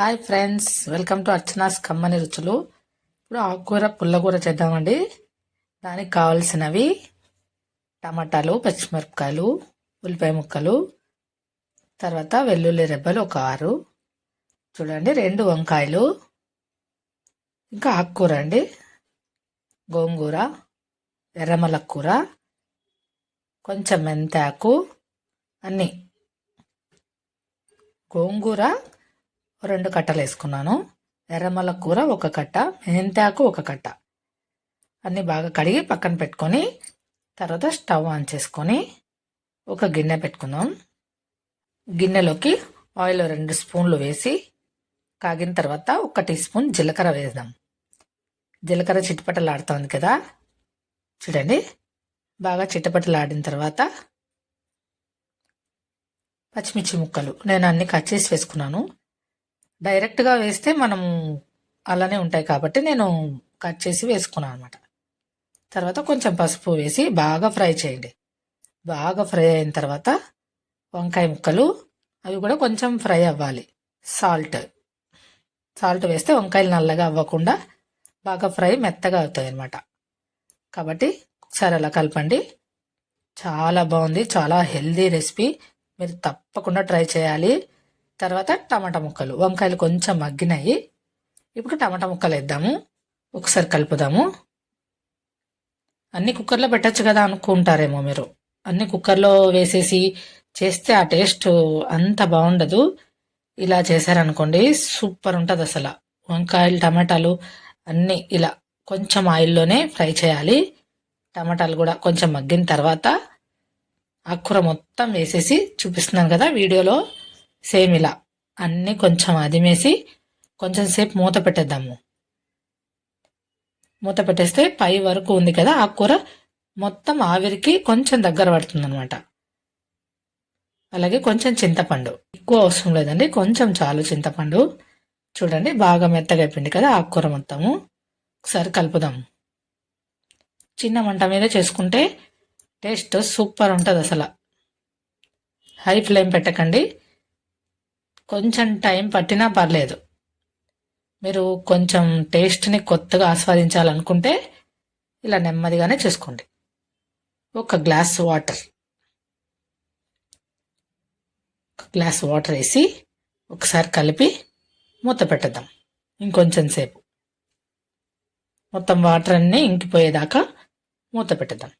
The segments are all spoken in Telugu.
Hi friends welcome to Archana's కమ్మని రుచులు. ఇప్పుడు ఆకుకూర పుల్లకూర చేద్దామండి. దానికి కావాల్సినవి టమాటాలు పచ్చిమిరపకాయలు ఉల్లిపాయ ముక్కలు తర్వాత వెల్లుల్లి రెబ్బలు ఒక ఆరు. చూడండి రెండు వంకాయలు. ఇంకా ఆకుకూర అండి. గోంగూర ఎర్రమల కూర కొంచెం మెంతాకు అన్నీ. గోంగూర రెండు కట్టలు వేసుకున్నాను ఎర్రమల్ల కూర ఒక కట్ట మెంతాకు ఒక కట్ట. అన్నీ బాగా కడిగి పక్కన పెట్టుకొని తర్వాత స్టవ్ ఆన్ చేసుకొని ఒక గిన్నె పెట్టుకుందాం. గిన్నెలోకి ఆయిల్ రెండు స్పూన్లు వేసి కాగిన తర్వాత ఒక టీ స్పూన్ జీలకర్ర వేద్దాం. జీలకర్ర చిట్టుపట్టలాడుతోంది కదా? చూడండి. బాగా చిట్టపట్టలాడిన తర్వాత పచ్చిమిర్చి ముక్కలు. నేను అన్ని కట్ చేసి వేసుకున్నాను. డైరెక్ట్గా వేస్తే మనం అలానే ఉంటాయి కాబట్టి నేను కట్ చేసి వేసుకున్నాను అనమాట తర్వాత కొంచెం పసుపు వేసి బాగా ఫ్రై చేయండి. బాగా ఫ్రై అయిన తర్వాత వంకాయ ముక్కలు అవి కూడా కొంచెం ఫ్రై అవ్వాలి. సాల్ట్. సాల్ట్ వేస్తే వంకాయలు నల్లగా అవ్వకుండా బాగా ఫ్రై మెత్తగా అవుతాయి అనమాట కాబట్టి ఒకసారి అలా కలపండి. చాలా బాగుంది. చాలా హెల్దీ రెసిపీ. మీరు తప్పకుండా ట్రై చేయాలి. తర్వాత టమాటా ముక్కలు. వంకాయలు కొంచెం మగ్గినాయి. ఇప్పుడు టమాటా ముక్కలు వేద్దాము. ఒకసారి కలుపుదాము. అన్ని కుక్కర్లో పెట్టచ్చు కదా అనుకుంటారేమో మీరు. అన్ని కుక్కర్లో వేసేసి చేస్తే ఆ టేస్ట్ అంత బాగుండదు. ఇలా చేశారనుకోండి సూపర్ ఉంటుంది అసలు. వంకాయలు టమాటాలు అన్నీ ఇలా కొంచెం ఆయిల్లోనే ఫ్రై చేయాలి. టమాటాలు కూడా కొంచెం మగ్గిన తర్వాత ఆకుకూర మొత్తం వేసేసి చూపిస్తున్నాను కదా వీడియోలో. సేమ్ ఇలా. అన్నీ కొంచెం అదిమేసి కొంచెం సేపు మూత పెట్టేద్దాము. మూత పెట్టేస్తే పై వరకు ఉంది కదా ఆ కూర మొత్తం ఆవిరికి కొంచెం దగ్గర పడుతుంది అనమాట అలాగే కొంచెం చింతపండు. ఎక్కువ అవసరం లేదండి కొంచెం చాలు చింతపండు. చూడండి బాగా మెత్తగా అయిపోయింది కదా ఆకుకూర మొత్తము. ఒకసారి కలుపుదాం. చిన్న మంట మీద చేసుకుంటే టేస్ట్ సూపర్ ఉంటుంది అసలు హై ఫ్లేమ్ పెట్టకండి. కొంచెం టైం పట్టినా పర్లేదు. మీరు కొంచెం టేస్ట్ని కొత్తగా ఆస్వాదించాలనుకుంటే ఇలా నెమ్మదిగానే చేసుకోండి. ఒక గ్లాస్ వాటర్. ఒక గ్లాస్ వాటర్ వేసి ఒకసారి కలిపి మూత పెట్టద్దాం. ఇంకొంచెం సేపు. మొత్తం వాటర్ అన్నీ ఇంకిపోయేదాకా మూత పెట్టద్దాం.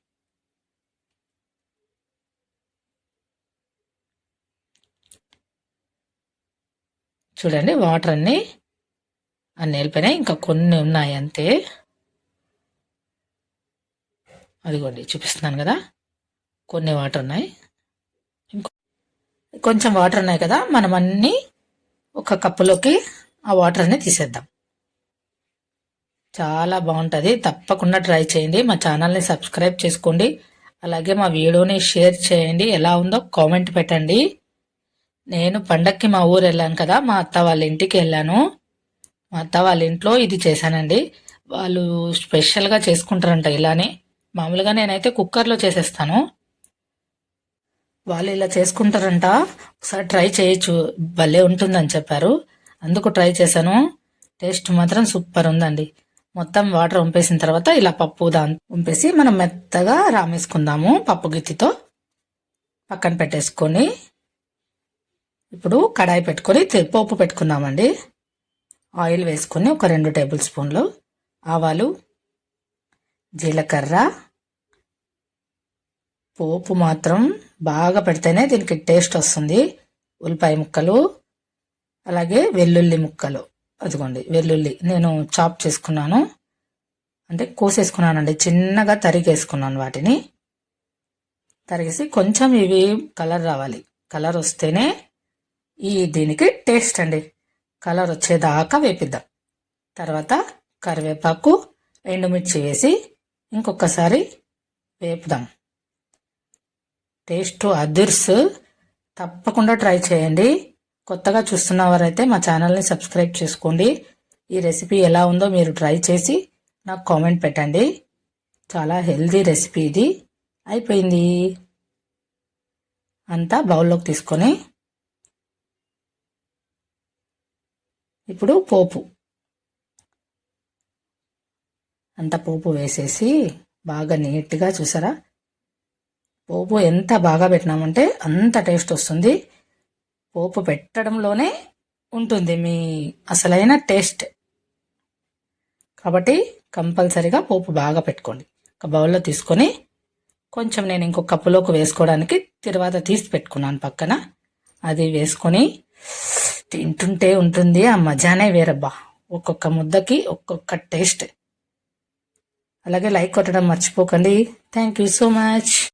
చూడండి వాటర్ అన్నీ అన్ని వెళ్ళిపోయినాయి ఇంకా కొన్ని ఉన్నాయి అంతే. అదిగోండి చూపిస్తున్నాను కదా. కొన్ని వాటర్ ఉన్నాయి. ఇంకో కొంచెం వాటర్ ఉన్నాయి కదా మనం అన్నీ ఒక కప్పులోకి ఆ వాటర్ అన్ని తీసేద్దాం. చాలా బాగుంటుంది. తప్పకుండా ట్రై చేయండి. మా ఛానల్ని సబ్స్క్రైబ్ చేసుకోండి. అలాగే మా వీడియోని షేర్ చేయండి. ఎలా ఉందో కామెంట్ పెట్టండి. నేను పండక్కి మా ఊరు వెళ్ళాను కదా మా అత్త వాళ్ళ ఇంటికి వెళ్ళాను. మా అత్త వాళ్ళ ఇంట్లో ఇది చేశానండి. వాళ్ళు స్పెషల్గా చేసుకుంటారంట ఇలానే. మామూలుగా నేనైతే కుక్కర్లో చేసేస్తాను. వాళ్ళు ఇలా చేసుకుంటారంట. ఒకసారి ట్రై చేయొచ్చు. భలే ఉంటుందని చెప్పారు. అందుకు ట్రై చేశాను. టేస్ట్ మాత్రం సూపర్ ఉందండి. మొత్తం వాటర్ వంపేసిన తర్వాత ఇలా పప్పు దాని వంపేసి మనం మెత్తగా రామేసుకుందాము పప్పు గిత్తితో. పక్కన పెట్టేసుకొని ఇప్పుడు కడాయి పెట్టుకొని పోపు పెట్టుకున్నామండి. ఆయిల్ వేసుకొని ఒక రెండు టేబుల్ స్పూన్లు ఆవాలు జీలకర్ర. పోపు మాత్రం బాగా పెడితేనే దీనికి టేస్ట్ వస్తుంది. ఉల్లిపాయ ముక్కలు అలాగే వెల్లుల్లి ముక్కలు. అదిగోండి వెల్లుల్లి నేను చాప్ చేసుకున్నాను. అంటే కోసేసుకున్నానండి చిన్నగా తరిగేసుకున్నాను వాటిని. తరిగేసి కొంచెం ఇవి కలర్ రావాలి. కలర్ వస్తేనే ఈ దీనికి టేస్ట్ అండి. కలర్ వచ్చేదాకా వేపిద్దాం. తర్వాత కరివేపాకు ఎండుమిర్చి వేసి ఇంకొకసారి వేపుదాం. టేస్ట్ అదిర్స్. తప్పకుండా ట్రై చేయండి. కొత్తగా చూస్తున్న వారైతే మా ఛానల్ని సబ్స్క్రైబ్ చేసుకోండి. ఈ రెసిపీ ఎలా ఉందో మీరు ట్రై చేసి నాకు కామెంట్ పెట్టండి. చాలా హెల్దీ రెసిపీ ఇది. అయిపోయింది. అంతా బౌల్లోకి తీసుకొని ఇప్పుడు పోపు. అంత పోపు వేసేసి బాగా నీట్గా చూసారా? పోపు ఎంత బాగా పెట్టినామంటే అంత టేస్ట్ వస్తుంది. పోపు పెట్టడంలోనే ఉంటుంది మీ అసలైన టేస్ట్. కాబట్టి కంపల్సరిగా పోపు బాగా పెట్టుకోండి. ఒక బౌల్లో తీసుకొని కొంచెం నేను ఇంకొక కప్పులోకి వేసుకోవడానికి తర్వాత తీసి పెట్టుకున్నాను పక్కన. అది వేసుకొని తింటుంటే ఉంటుంది ఆ మజానే వేరబ్బా. ఒక్కొక్క ముద్దకి ఒక్కొక్క టేస్ట్. అలాగే లైక్ కొట్టడం మర్చిపోకండి. Thank you so much